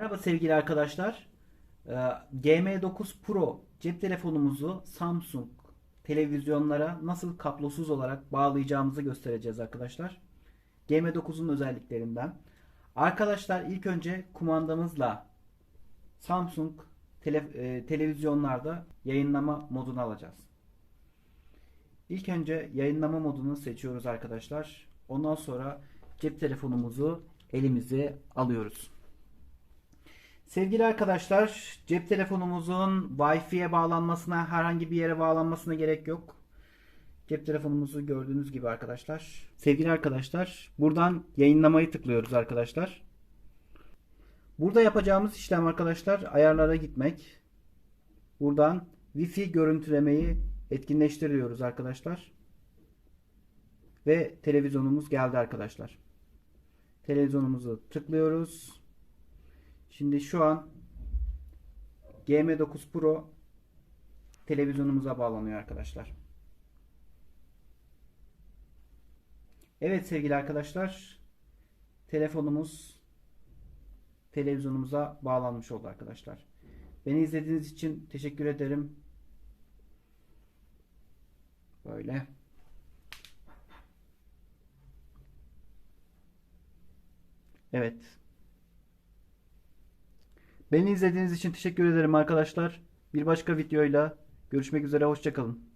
Merhaba sevgili arkadaşlar. Ee, GM9 Pro cep telefonumuzu Samsung televizyonlara nasıl kablosuz olarak bağlayacağımızı göstereceğiz arkadaşlar. GM9'un özelliklerinden. Arkadaşlar ilk önce kumandamızla Samsung tele- e, televizyonlarda yayınlama modunu alacağız. İlk önce yayınlama modunu seçiyoruz arkadaşlar. Ondan sonra cep telefonumuzu elimize alıyoruz. Sevgili arkadaşlar, cep telefonumuzun Wi-Fi'ye bağlanmasına, herhangi bir yere bağlanmasına gerek yok. Cep telefonumuzu gördüğünüz gibi arkadaşlar. Sevgili arkadaşlar, buradan yayınlamayı tıklıyoruz arkadaşlar. Burada yapacağımız işlem arkadaşlar ayarlara gitmek. Buradan Wi-Fi görüntülemeyi etkinleştiriyoruz arkadaşlar. Ve televizyonumuz geldi arkadaşlar. Televizyonumuzu tıklıyoruz. Şimdi şu an GM9 Pro televizyonumuza bağlanıyor arkadaşlar. Evet sevgili arkadaşlar telefonumuz televizyonumuza bağlanmış oldu arkadaşlar. Beni izlediğiniz için teşekkür ederim. Böyle. Evet. Beni izlediğiniz için teşekkür ederim arkadaşlar. Bir başka videoyla görüşmek üzere. Hoşçakalın.